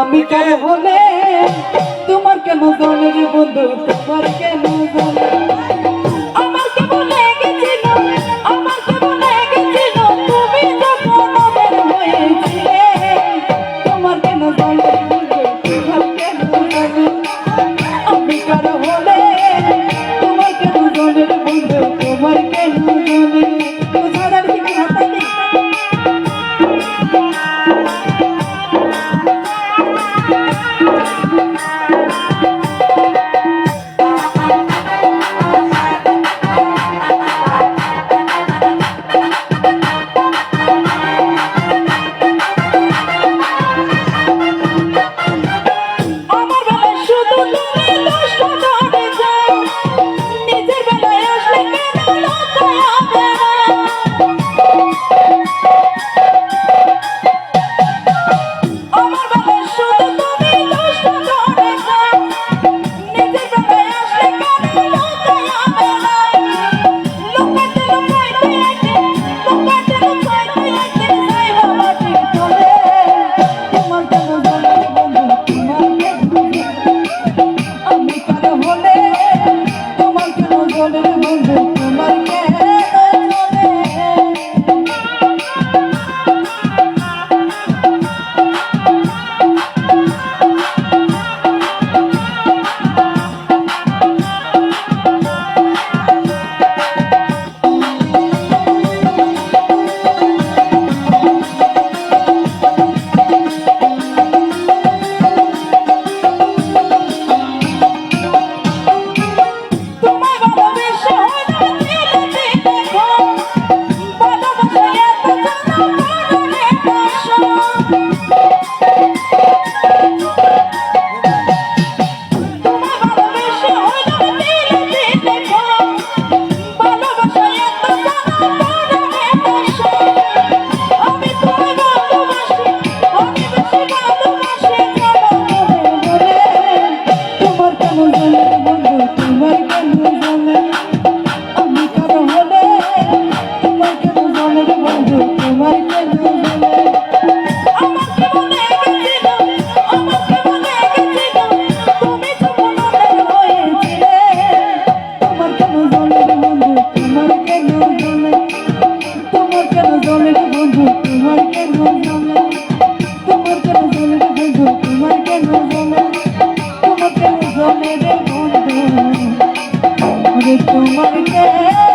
আমি কেন হলে তোমার কেন দলের বন্ধু তোমার কেন দলের Thank you. বন্ধু। তোমার কেন